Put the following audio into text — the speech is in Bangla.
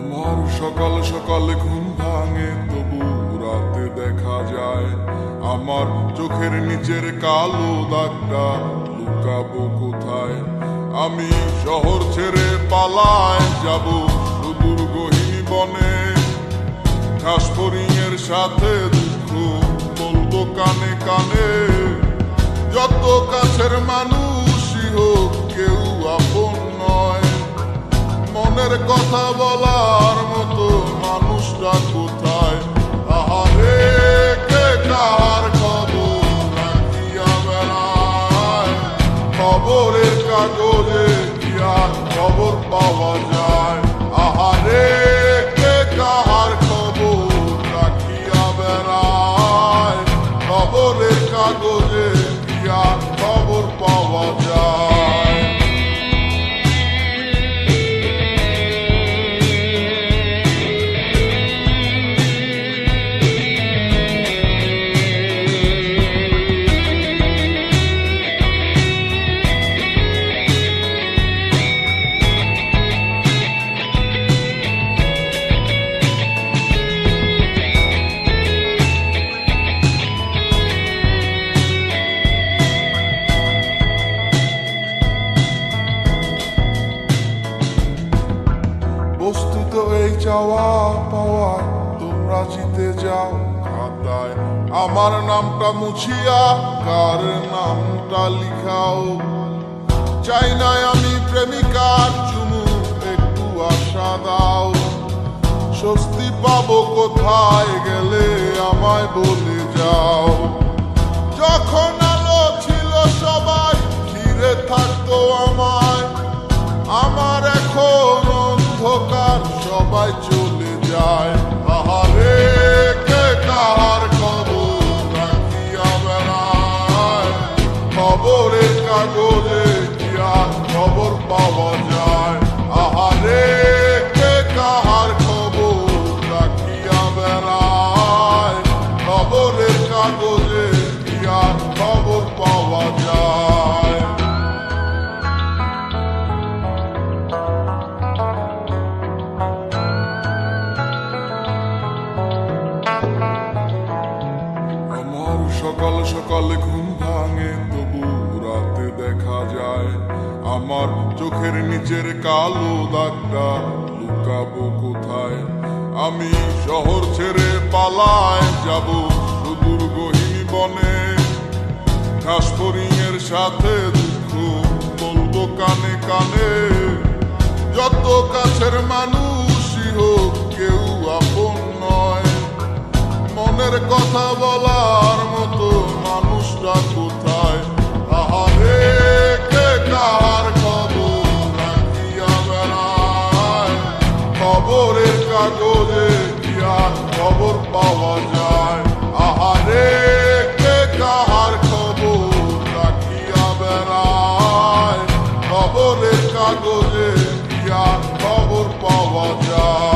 আমার সকাল সকাল ঘুম ভাঙে, তবু রাতে দেখা যায় আমার চোখের নিচের কালো দাগটা লুকাবো কোথায়? আমি শহর ছেড়ে পালায় যাব সুদূর বনে। সাথে দুঃখ বলব কানে কানে। যত কাছের মানুষই হোক, কেউ আপন নয়। মনের কথা বলার খবরের কাগজে কি আর খবর পাওয়া যায়। আহারে, কে কাহার খবর রাখিয়া বেড়ায়? খবরের কাগজে কি আর খবর পাওয়া যায়। বস্তুত এই চাওয়া পাওয়া, তোমরা জিতে যাও খাতায়। আমার নামটা মুছিয়া, কার নামটা লিখাও? চাই না আমি প্রেমিকার চুমু, একটু আশা দাও। স্বস্তি পাবো কোথায় গেলে আমায় বলে যাও। যখন যায় আহারে কে কাহার খবর রাখিয়া বেড়ায়? খবরের কাগজে কি আর খবর পাওয়া যায়? আমার সকাল সকাল ঘুম ভাঙে, তবু রাতে দেখা যায়, আমার চোখের নিচের কালো দাগটা লুকাবো কোথায়? আমি শহর ছেড়ে পালায় যাব সুদূর গহীন বনে। ঘাস ফড়িংয়ের সাথে দুঃখ বলব কানে কানে। যত কাছের মানুষই হোক, কেউ আপন মনের কথা বলার মতো মানুষটা কোথায়? আহারে কে খবর পাওয়া যায়? আহারে কে বেড়ায়? খবর পাওয়া যায়?